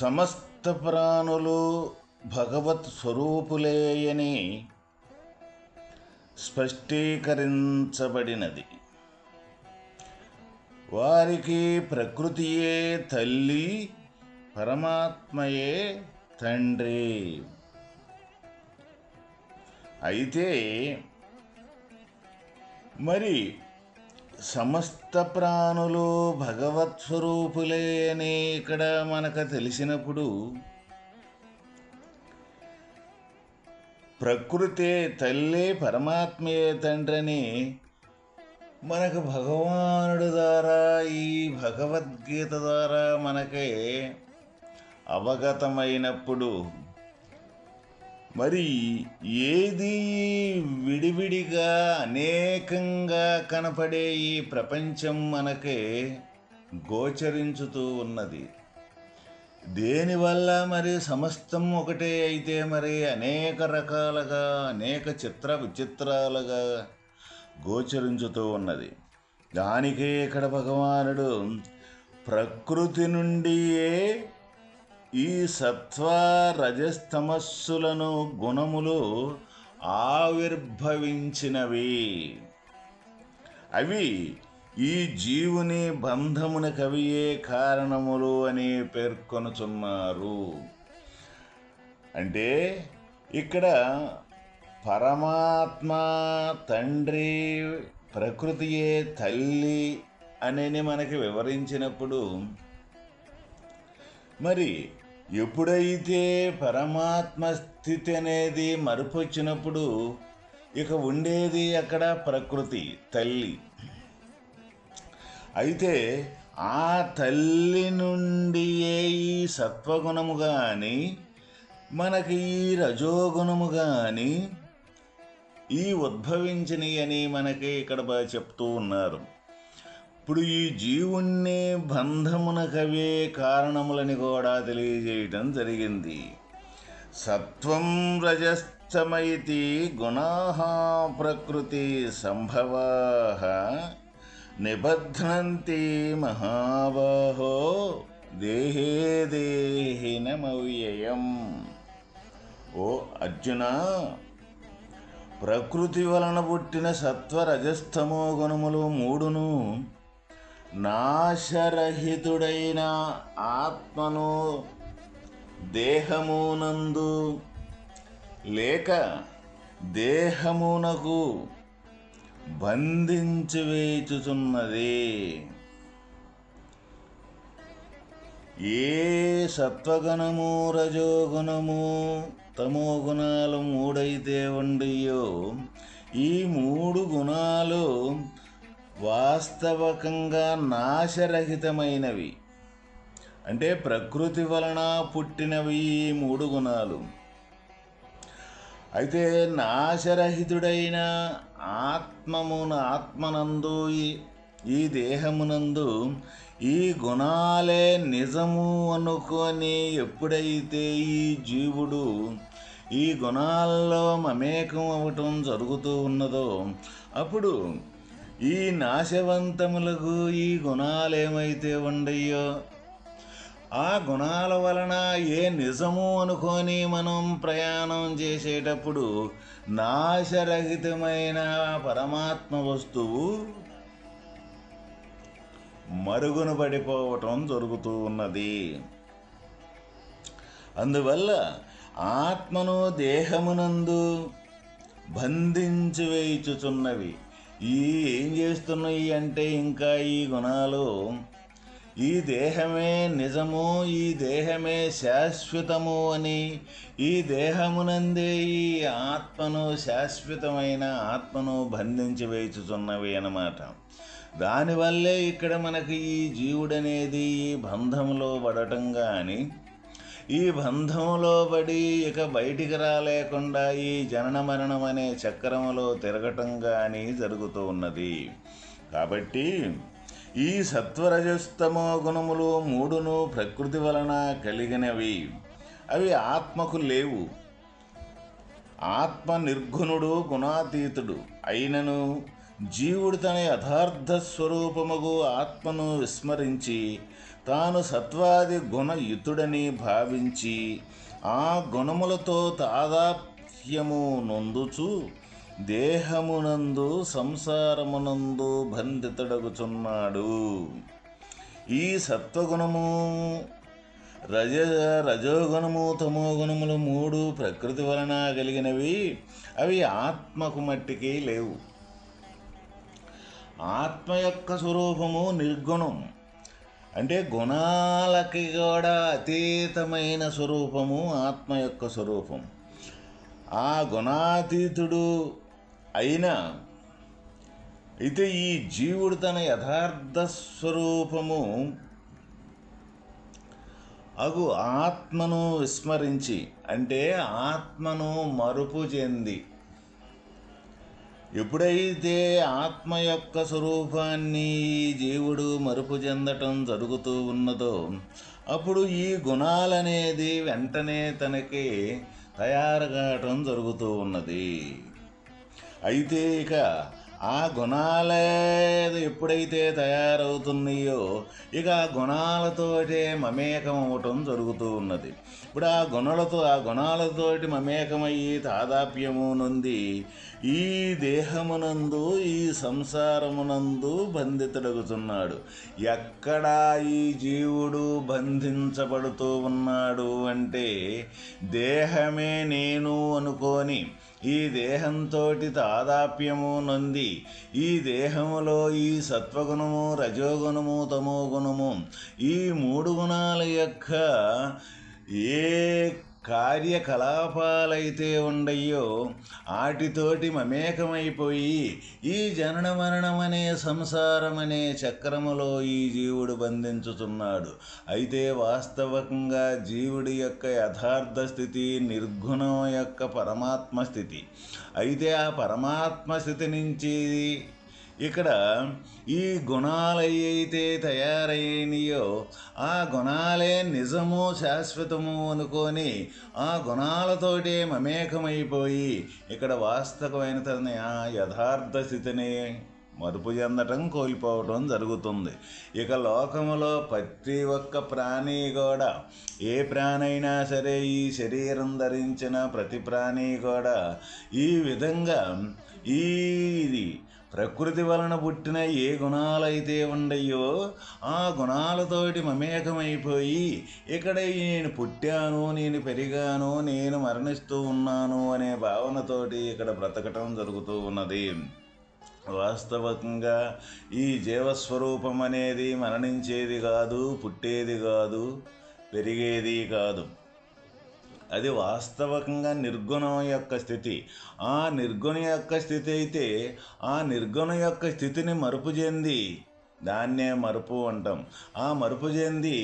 సమస్త ప్రాణులు భగవత్ స్వరూపులేయని స్పష్టీకరించబడినది. వారికి ప్రకృతియే తల్లి పరమాత్మయే తండ్రి. అయితే మరి సమస్త ప్రాణులు భగవత్ స్వరూపులే అని ఇక్కడ మనకు తెలిసినప్పుడు ప్రకృతే తల్లి పరమాత్మయే తండ్రిని మనకు భగవానుడు ద్వారా ఈ భగవద్గీత ద్వారా మనకే అవగతమైనప్పుడు మరి ఏది విడివిడిగా అనేకంగా కనపడే ఈ ప్రపంచం మనకే గోచరించుతూ ఉన్నది. దేనివల్ల మరి సమస్తం ఒకటే అయితే మరి అనేక రకాలుగా అనేక చిత్ర విచిత్రాలుగా గోచరించుతూ ఉన్నది. దానికే ఇక్కడ భగవానుడు ప్రకృతి నుండియే ఈ సత్వ రజస్తమస్సులను గుణములు ఆవిర్భవించినవి. అవి ఈ జీవుని బంధమున కవియే కారణములు అని పేర్కొనుచున్నారు. అంటే ఇక్కడ పరమాత్మ తండ్రి ప్రకృతియే తల్లి అనేది మనకి వివరించినప్పుడు మరి ఎప్పుడైతే పరమాత్మ స్థితి అనేది మరపొచ్చినప్పుడు ఇక ఉండేది అక్కడ ప్రకృతి తల్లి. అయితే ఆ తల్లి నుండి ఏ ఈ సత్వగుణము కానీ మనకి ఈ రజోగుణము కానీ ఈ ఉద్భవించినవి అని మనకి ఇక్కడ బా- చెప్తూ ఉన్నారు. ఇప్పుడు ఈ జీవుణ్ణి బంధమునకవే కారణములని కూడా తెలియజేయటం జరిగింది. సత్వం రజస్తమైతి గుణా ప్రకృతి సంభవా నిబధ్నంతి మహాబాహో దేహే దేహినమవ్యయం. ఓ అర్జున ప్రకృతి వలన పుట్టిన సత్వ రజస్తమో గుణములు మూడును నాశరహితుడైన ఆత్మను దేహమునందు లేక దేహమునకు బంధించి వేచుచున్నది ఏ సత్వగుణము రజోగుణము తమో గుణాలు మూడైతే ఉండియో ఈ మూడు గుణాలు వాస్తవకంగా నాశరహితమైనవి. అంటే ప్రకృతి వలన పుట్టినవి ఈ మూడు గుణాలు. అయితే నాశరహితుడైన ఆత్మమున ఆత్మనందు ఈ- ఈ దేహమునందు ఈ గుణాలే నిజము అనుకొని ఎప్పుడైతే ఈ జీవుడు ఈ గుణాల్లో మమేకం అవటం జరుగుతూ ఉన్నదో అప్పుడు ఈ నాశవంతములకు ఈ గుణాలు ఏమైతే ఉండయో ఆ గుణాల వలన ఏ నిజము అనుకొని మనం ప్రయాణం చేసేటప్పుడు నాశరహితమైన పరమాత్మ వస్తువు మరుగున పడిపోవటం జరుగుతూ ఉన్నది. అందువల్ల ఆత్మను దేహమునందు బంధించి వేయుచుచున్నవి. ఈ ఏం చేస్తున్నాయి అంటే ఇంకా ఈ గుణాలు? ఈ దేహమే నిజము ఈ దేహమే శాశ్వతము అని ఈ దేహమునందే ఈ ఆత్మను శాశ్వతమైన ఆత్మను బంధించి వేచుచున్నవి అన్నమాట. దానివల్లే ఇక్కడ మనకి ఈ జీవుడనేది ఈ బంధంలో పడటం కానీ ఈ బంధంలో పడి ఇక బయటికి రాలేకుండా ఈ జనన మరణం అనే చక్రములో తిరగటం కానీ జరుగుతూ ఉన్నది. కాబట్టి ఈ సత్వరజస్తమో గుణములు మూడును ప్రకృతి వలన కలిగినవి. అవి ఆత్మకు లేవు. ఆత్మ నిర్గుణుడు గుణాతీతుడు అయినను జీవుడు తన యథార్థ స్వరూపముగు ఆత్మను విస్మరించి తాను సత్వాది గుణయుతుడని భావించి ఆ గుణములతో తాదాప్యము నొందుచు దేహమునందు సంసారమునందు బంధితుడగుచున్నాడు. ఈ సత్వగుణము రజ రజోగుణము తమో గుణములు మూడు ప్రకృతి వలన కలిగినవి. అవి ఆత్మకు మట్టికి లేవు. ఆత్మ యొక్క స్వరూపము నిర్గుణం. అంటే గుణాలకి కూడా అతీతమైన స్వరూపము ఆత్మ యొక్క స్వరూపం ఆ గుణాతీతుడు అయిన అయితే ఈ జీవుడు తన యథార్థ స్వరూపము అగు ఆత్మను విస్మరించి అంటే ఆత్మను మరుపు చెంది ఎప్పుడైతే ఆత్మ యొక్క స్వరూపాన్ని జీవుడు మరుపు చెందటం జరుగుతూ ఉన్నదో అప్పుడు ఈ గుణాలనేది వెంటనే తనకి తయారు కావటం జరుగుతూ ఉన్నది. అయితే ఇక ఆ గుణాలేది ఎప్పుడైతే తయారవుతున్నాయో ఇక ఆ గుణాలతోటే మమేకం అవటం జరుగుతూ ఉన్నది. ఇప్పుడు ఆ గుణాలతో ఆ గుణాలతోటి మమేకమయ్యి తాదాప్యము నుండి ఈ దేహమునందు ఈ సంసారమునందు బంధితుడగుతున్నాడు. ఎక్కడా ఈ జీవుడు బంధించబడుతూ ఉన్నాడు అంటే దేహమే నేను అనుకొని ఈ దేహంతో తాదాప్యము నొంది ఈ దేహములో ఈ సత్వగుణము రజోగుణము తమో గుణము ఈ మూడు గుణాల యొక్క ఏ కార్యకలాపాలైతే ఉండయో ఆటితోటి మమేకమైపోయి ఈ జనన మరణం అనే సంసారం అనే చక్రములో ఈ జీవుడు బంధించుతున్నాడు అయితే వాస్తవకంగా జీవుడి యొక్క యథార్థ స్థితి నిర్గుణం యొక్క పరమాత్మ స్థితి. అయితే ఆ పరమాత్మ స్థితి నుంచి ఇక్కడ ఈ గుణాలు అయితే తయారైనయో ఆ గుణాలే నిజము శాశ్వతము అనుకొని ఆ గుణాలతోటే మమేకమైపోయి ఇక్కడ వాస్తవమైన తన ఆ యథార్థ స్థితిని మరుపు చెందటం కోల్పోవటం జరుగుతుంది. ఇక లోకములో ప్రతి ఒక్క ప్రాణి కూడా ఏ ప్రాణైనా సరే ఈ శరీరం ధరించిన ప్రతి ప్రాణి కూడా ఈ విధంగా ఈ ప్రకృతి వలన పుట్టిన ఏ గుణాలైతే ఉండయో ఆ గుణాలతోటి మమేకమైపోయి ఇక్కడ నేను పుట్టాను నేను పెరిగాను నేను మరణిస్తూ ఉన్నాను అనే భావనతోటి ఇక్కడ బ్రతకటం జరుగుతూ ఉన్నది. వాస్తవంగా ఈ జీవస్వరూపం అనేది మరణించేది కాదు పుట్టేది కాదు పెరిగేది కాదు. అది వాస్తవకంగా నిర్గుణం యొక్క స్థితి. ఆ నిర్గుణ యొక్క స్థితి అయితే ఆ నిర్గుణ యొక్క స్థితిని మరుపు చెంది దాన్నే మరుపు అంటాం. ఆ మరుపు చెంది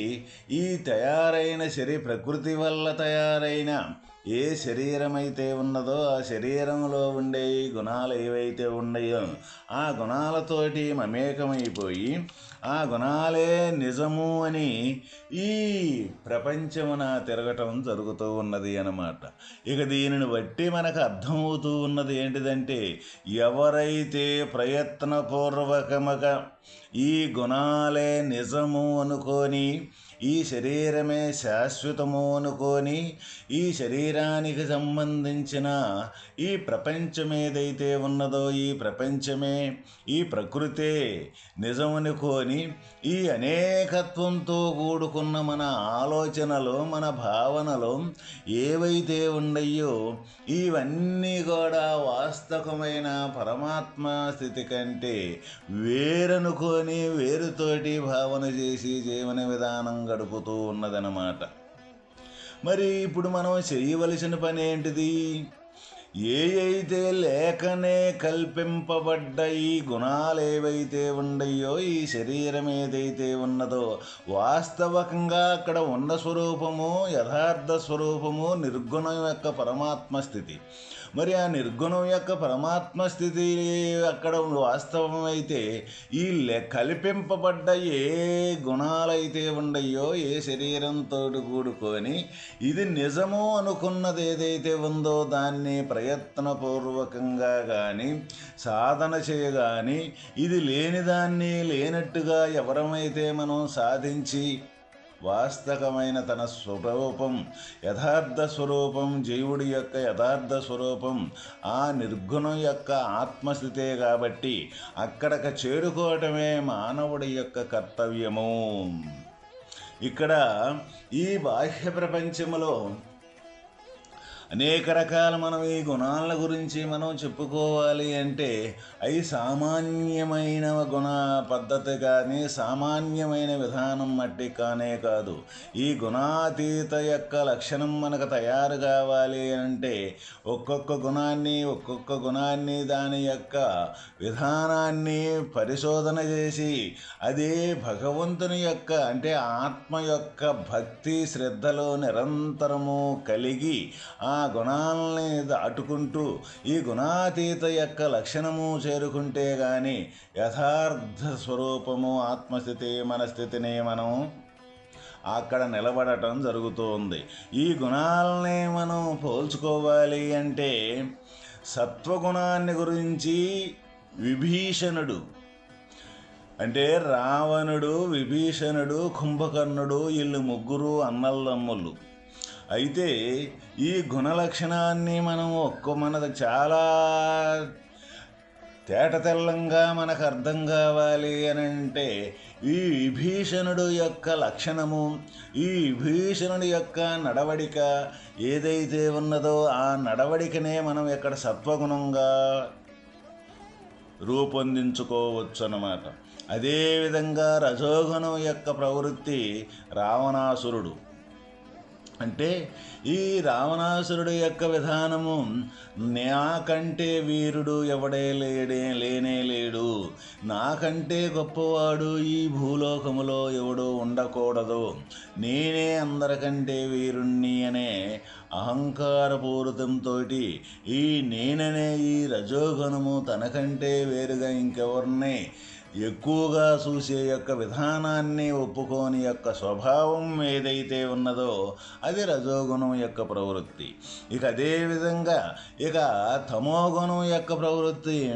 ఈ తయారైన శరీ ప్రకృతి వల్ల తయారైన ఏ శరీరమైతే ఉన్నదో ఆ శరీరంలో ఉండే గుణాలు ఏవైతే ఉన్నాయో ఆ గుణాలతోటి మమేకమైపోయి ఆ గుణాలే నిజము అని ఈ ప్రపంచమున తిరగటం జరుగుతూ ఉన్నది అన్నమాట. ఇక దీనిని బట్టి మనకు అర్థమవుతూ ఉన్నది ఏంటిదంటే ఎవరైతే ప్రయత్నపూర్వకముగా ఈ గుణాలే నిజము అనుకొని ఈ శరీరమే శాశ్వతము అనుకొని ఈ శరీరానికి సంబంధించిన ఈ ప్రపంచం ఏదైతే ఉన్నదో ఈ ప్రపంచమే ఈ ప్రకృతే నిజమనుకొని ఈ అనేకత్వంతో కూడుకున్న మన ఆలోచనలు మన భావనలు ఏవైతే ఉండయో ఇవన్నీ కూడా వాస్తవమైన పరమాత్మ స్థితి కంటే వేరనుకొని వేరుతోటి భావన చేసి జీవన విధానం గడుపుతూ ఉన్నదన్నమాట. మరి ఇప్పుడు మనం చేయవలసిన పని ఏంటిది? ఏ అయితే లేకనే కల్పింపబడ్డ ఈ గుణాలు ఏవైతే ఉండయో ఈ శరీరం ఏదైతే ఉన్నదో వాస్తవకంగా అక్కడ ఉన్న స్వరూపము యథార్థ స్వరూపము నిర్గుణం యొక్క పరమాత్మ స్థితి. మరి ఆ నిర్గుణం యొక్క పరమాత్మ స్థితి అక్కడ వాస్తవం అయితే ఈ లె కల్పింపబడ్డ ఏ గుణాలైతే ఉండయో ఏ శరీరంతో కూడుకొని ఇది నిజము అనుకున్నది ఏదైతే ఉందో దాన్ని ప్రయత్నపూర్వకంగా కానీ సాధన చేయగాని ఇది లేనిదాన్ని లేనట్టుగా ఎవరమైతే మనం సాధించి వాస్తవమైన తన స్వరూపం యథార్థ స్వరూపం జీవుడి యొక్క యథార్థ స్వరూపం ఆ నిర్గుణం యొక్క ఆత్మస్థితే కాబట్టి అక్కడికి చేరుకోవటమే మానవుడి యొక్క కర్తవ్యము. ఇక్కడ ఈ బాహ్య ప్రపంచములో అనేక రకాల మనం ఈ గుణాల గురించి మనం చెప్పుకోవాలి అంటే అవి సామాన్యమైన గుణ పద్ధతి కానీ సామాన్యమైన విధానం మట్టి కానే కాదు. ఈ గుణాతీత యొక్క లక్షణం మనకు తయారు కావాలి అంటే ఒక్కొక్క గుణాన్ని ఒక్కొక్క గుణాన్ని దాని యొక్క విధానాన్ని పరిశోధన చేసి అదే భగవంతుని యొక్క అంటే ఆత్మ యొక్క భక్తి శ్రద్ధలో నిరంతరము కలిగి ఆ గుణాలని దాటుకుంటూ ఈ గుణాతీత యొక్క లక్షణము చేరుకుంటే కానీ యథార్థ స్వరూపము ఆత్మస్థితి మన స్థితిని మనం అక్కడ నిలబడటం జరుగుతుంది. ఈ గుణాలని మనం పోల్చుకోవాలి అంటే సత్వగుణాన్ని గురించి విభీషణుడు అంటే రావణుడు విభీషణుడు కుంభకర్ణుడు వీళ్ళు ముగ్గురు అన్నల్లమ్ములు అయితే ఈ గుణలక్షణాన్ని మనం ఒక్క మనది చాలా తేటతెల్లంగా మనకు అర్థం కావాలి అని అంటే ఈ విభీషణుడు యొక్క లక్షణము ఈ విభీషణుడి యొక్క నడవడిక ఏదైతే ఉన్నదో ఆ నడవడికనే మనం ఇక్కడ సత్వగుణంగా రూపొందించుకోవచ్చు అన్నమాట అదేవిధంగా రజోగుణం యొక్క ప్రవృత్తి రావణాసురుడు. అంటే ఈ రావణాసురుడు యొక్క విధానము నాకంటే వీరుడు ఎవడే లేడే లేనే లేడు. నాకంటే గొప్పవాడు ఈ భూలోకములో ఎవడు ఉండకూడదు. నేనే అందరికంటే వీరుణ్ణి అనే అహంకారపూరితంతో ఈ నేననే ఈ రజోగుణము తనకంటే వేరుగా ఇంకెవరిని ఎక్కువగా చూసే యొక్క విధానాన్ని ఒప్పుకోని యొక్క స్వభావం ఏదైతే ఉన్నదో అది రజోగుణం యొక్క ప్రవృత్తి. ఇక అదేవిధంగా ఇక తమోగుణం యొక్క ప్రవృత్తి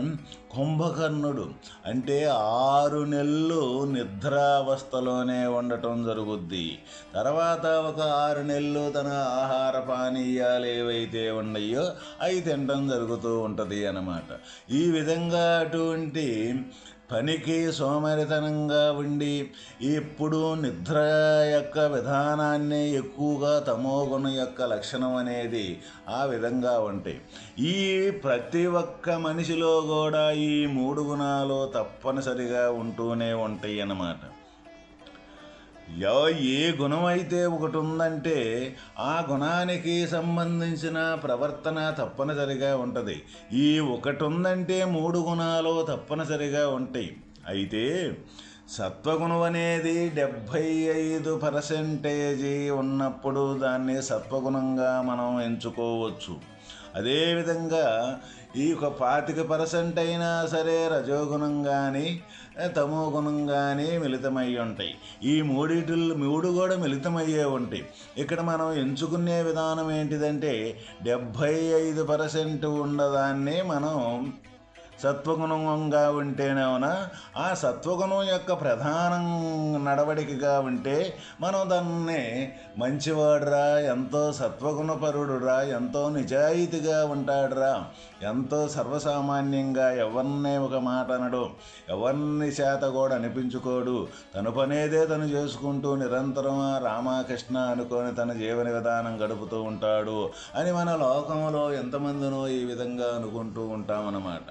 కుంభకర్ణుడు. అంటే ఆరు నెలలు నిద్రావస్థలోనే ఉండటం జరుగుద్ది. తర్వాత ఒక ఆరు నెలలు తన ఆహార పానీయాలు ఏవైతే ఉన్నాయో అవి తినడం జరుగుతూ ఉంటుంది అన్నమాట. ఈ విధంగా అటువంటి పనికి సోమరితనంగా ఉండి ఎప్పుడు నిద్ర యొక్క విధానాన్ని ఎక్కువగా తమోగుణ యొక్క లక్షణం అనేది ఆ విధంగా ఉంటాయి ఈ ప్రతి ఒక్క మనిషిలో కూడా ఈ మూడు గుణాలు తప్పనిసరిగా ఉంటూనే ఉంటాయి అన్నమాట ఏ గుణం అయితే ఒకటి ఉందంటే ఆ గుణానికి సంబంధించిన ప్రవర్తన తప్పనిసరిగా ఉంటుంది. ఈ ఒకటి ఉందంటే మూడు గుణాలు తప్పనిసరిగా ఉంటాయి. అయితే సత్వగుణం అనేది డెబ్భై ఐదు పర్సెంటేజీ ఉన్నప్పుడు దాన్ని సత్వగుణంగా మనం ఎంచుకోవచ్చు. అదేవిధంగా ఈ ఒక పాతిక పర్సెంట్ అయినా సరే రజోగుణం కానీ తమో గుణంగానే మిళితమై ఉంటాయి. ఈ మూడిటిల్లో మూడు కూడా మిళితమయ్యే ఉంటాయి. ఇక్కడ మనం ఎంచుకునే విధానం ఏంటిదంటే డెబ్భై ఐదు పర్సెంట్ ఉన్నదాన్ని మనం సత్వగుణంగా ఉంటేనేమన్నా ఆ సత్వగుణం యొక్క ప్రధానం నడవడికగా ఉంటే మనం దాన్ని మంచివాడురా ఎంతో సత్వగుణపరుడురా ఎంతో నిజాయితీగా ఉంటాడురా ఎంతో సర్వసామాన్యంగా ఎవరినే ఒక మాట అనడు ఎవరిని చేత కూడా అనిపించుకోడు. తను పనేదే తను చేసుకుంటూ నిరంతరం రామకృష్ణ అనుకొని తన జీవన విధానం గడుపుతూ ఉంటాడు అని మన లోకంలో ఎంతమందినో ఈ విధంగా అనుకుంటూ ఉంటామన్నమాట.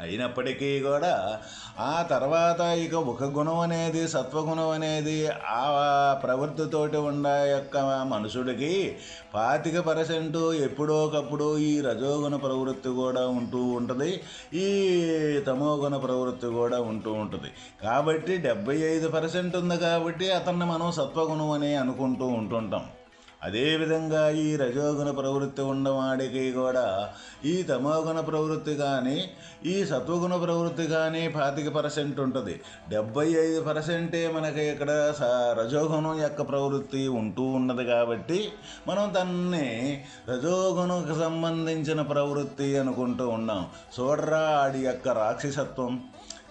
అయినప్పటికీ కూడా ఆ తర్వాత ఇక ఒక గుణం అనేది సత్వగుణం అనేది ఆ ప్రవృత్తితోటి ఉన్న యొక్క మనుషుడికి పాతిక పర్సెంట్ ఎప్పుడోకప్పుడు ఈ రజోగుణ ప్రవృత్తి కూడా ఉంటూ ఉంటుంది. ఈ తమోగుణ ప్రవృత్తి కూడా ఉంటూ ఉంటుంది. కాబట్టి డెబ్బై ఐదు పర్సెంట్ ఉంది కాబట్టి అతన్ని మనం సత్వగుణం అని అనుకుంటూ ఉంటుంటాం. అదేవిధంగా ఈ రజోగుణ ప్రవృత్తి ఉన్నవాడికి కూడా ఈ తమోగుణ ప్రవృత్తి కానీ ఈ సత్వగుణ ప్రవృత్తి కానీ పాతిక పర్సెంట్ ఉంటుంది. డెబ్బై ఐదు పర్సెంటే మనకి ఇక్కడ రజోగుణం యొక్క ప్రవృత్తి ఉంటూ ఉన్నది కాబట్టి మనం దాన్ని రజోగుణకు సంబంధించిన ప్రవృత్తి అనుకుంటూ ఉన్నాం. చూడరా ఆడి యొక్క రాక్షసత్వం.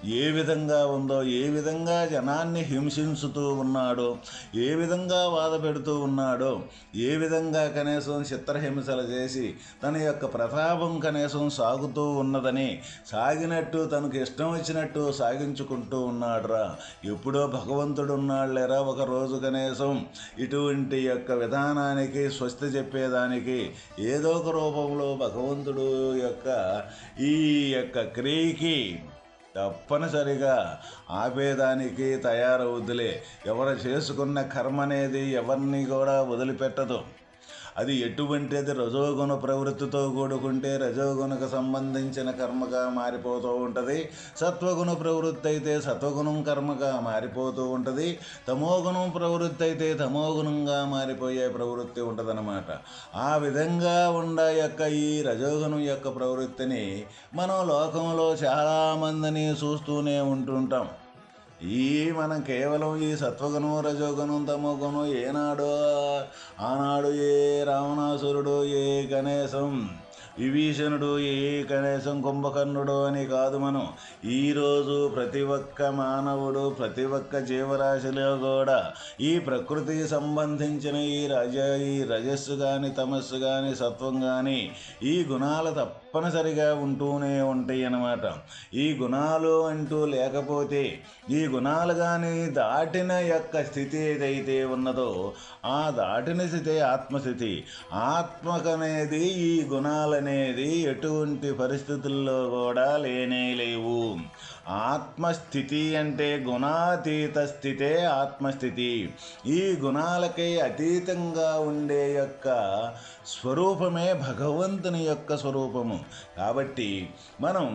ఏ విధంగా ఉందో ఏ విధంగా జనాన్ని హింసించుతూ ఉన్నాడో ఏ విధంగా బాధ పెడుతూ ఉన్నాడో ఏ విధంగా కనీసం చిత్రహింసలు చేసి తన యొక్క ప్రతాపం కనీసం సాగుతూ ఉన్నదని సాగినట్టు తనకు ఇష్టం వచ్చినట్టు సాగించుకుంటూ ఉన్నాడురా. ఎప్పుడో భగవంతుడు ఉన్నాడులేరా ఒకరోజు కనీసం ఇటువంటి యొక్క విధానానికి స్వస్తి చెప్పేదానికి ఏదో ఒక రూపంలో భగవంతుడు యొక్క ఈ యొక్క క్రియకి తప్పనిసరిగా ఆపేదానికి తయారవుద్దులే. ఎవరు చేసుకున్న కర్మ అనేది ఎవరిని కూడా వదిలిపెట్టదు. అది ఎటువంటి అది రజోగుణ ప్రవృత్తితో కూడుకుంటే రజోగుణకు సంబంధించిన కర్మగా మారిపోతూ ఉంటుంది. సత్వగుణ ప్రవృత్తి అయితే సత్వగుణం కర్మగా మారిపోతూ ఉంటుంది. తమోగుణం ప్రవృత్తి అయితే తమోగుణంగా మారిపోయే ప్రవృత్తి ఉంటుందన్నమాట. ఆ విధంగా ఉండ యొక్క ఈ రజోగుణం యొక్క ప్రవృత్తిని మనం లోకంలో చాలామందిని చూస్తూనే ఉంటుంటాం. ఈ మనం కేవలం ఈ సత్వగుణం రజోగుణం తమోగుణం ఏనాడో ఆనాడు ఏ రావణాసురుడు ఏ గణేశం విభీషణుడు ఏ కనీసం కుంభకర్ణుడు అని కాదు మనం. ఈరోజు ప్రతి ఒక్క మానవుడు ప్రతి ఒక్క జీవరాశిలో కూడా ఈ ప్రకృతికి సంబంధించిన ఈ రజ ఈ రజస్సు కానీ తమస్సు కానీ సత్వం కానీ ఈ గుణాలు తప్పనిసరిగా ఉంటూనే ఉంటాయి అన్నమాట. ఈ గుణాలు అంటూ లేకపోతే ఈ గుణాలు కానీ దాటిన యొక్క స్థితి ఏదైతే ఉన్నదో ఆ దాటిన స్థితి ఆత్మస్థితి. ఆత్మకనేది ఈ గుణాలనేది ఎటువంటి పరిస్థితుల్లో కూడా లేనే లేవు. ఆత్మస్థితి అంటే గుణాతీత స్థితే ఆత్మస్థితి. ఈ గుణాలకే అతీతంగా ఉండే యొక్క స్వరూపమే భగవంతుని యొక్క స్వరూపము. కాబట్టి మనం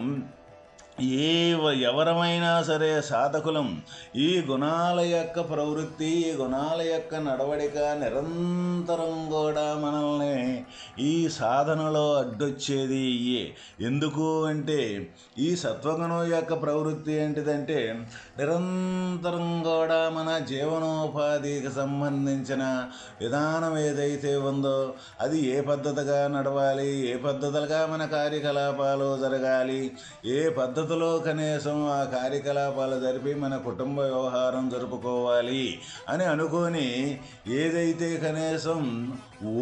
ఏ ఎవరమైనా సరే సాధకులం ఈ గుణాల యొక్క ప్రవృత్తి ఈ గుణాల యొక్క నడవడిక నిరంతరం కూడా మనల్ని ఈ సాధనలో అడ్డొచ్చేది ఇయే. ఎందుకు అంటే ఈ సత్వగుణం యొక్క ప్రవృత్తి ఏంటిదంటే నిరంతరం కూడా మన జీవనోపాధికి సంబంధించిన విధానం ఏదైతే ఉందో అది ఏ పద్ధతిగా నడవాలి ఏ పద్ధతులుగా మన కార్యకలాపాలు జరగాలి ఏ పద్ధతి పద్ధతిలో కనీసం ఆ కార్యకలాపాలు జరిపి మన కుటుంబ వ్యవహారం జరుపుకోవాలి అని అనుకొని ఏదైతే కనీసం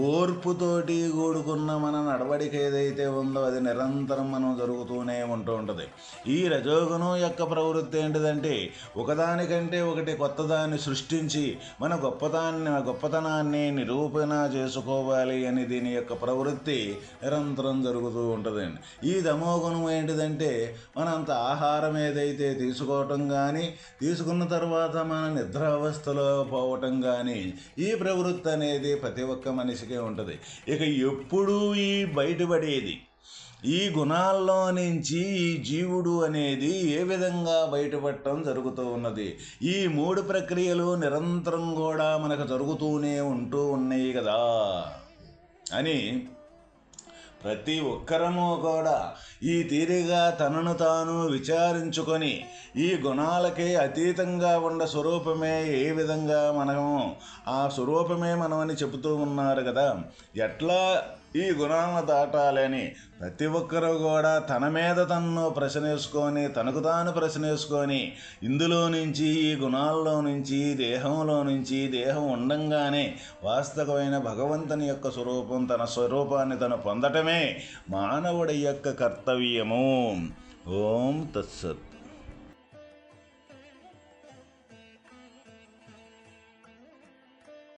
ఓర్పుతోటి కూడుకున్న మన నడవడిక ఏదైతే ఉందో అది నిరంతరం మనం జరుగుతూనే ఉంటూ ఉంటుంది. ఈ రజోగుణం యొక్క ప్రవృత్తి ఏంటిదంటే ఒకదానికంటే ఒకటి కొత్తదాన్ని సృష్టించి మన గొప్పదాన్ని గొప్పతనాన్ని నిరూపణ చేసుకోవాలి అని దీని యొక్క ప్రవృత్తి నిరంతరం జరుగుతూ ఉంటుందండి ఈ దమోగుణం ఏంటిదంటే మన తగినంత ఆహారం ఏదైతే తీసుకోవటం కానీ తీసుకున్న తర్వాత మన నిద్ర అవస్థలో పోవటం కానీ ఈ ప్రవృత్తి అనేది ప్రతి ఒక్క మనిషికే ఉంటుంది. ఇక ఎప్పుడూ ఈ బయటపడేది ఈ గుణాల్లో నుంచి ఈ జీవుడు అనేది ఏ విధంగా బయటపడటం జరుగుతూ ఉన్నది ఈ మూడు ప్రక్రియలు నిరంతరం కూడా మనకు జరుగుతూనే ఉంటూ ఉన్నాయి కదా అని ప్రతి ఒక్కరము కూడా ఈ తీరిగా తనను తాను విచారించుకొని ఈ గుణాలకే అతీతంగా ఉన్న స్వరూపమే ఏ విధంగా మనము ఆ స్వరూపమే మనమని చెబుతూ ఉన్నారు కదా. ఎట్లా ఈ గుణాలను దాటాలని ప్రతి ఒక్కరూ కూడా తన మీద తన్ను ప్రశ్నేసుకొని తనకు తాను ప్రశ్నేసుకొని ఇందులో నుంచి ఈ గుణాల్లో నుంచి దేహంలో నుంచి దేహం ఉండంగానే వాస్తవమైన భగవంతుని యొక్క స్వరూపం తన స్వరూపాన్ని తను పొందటమే మానవుడి యొక్క కర్తవ్యము. ఓం తత్సత్.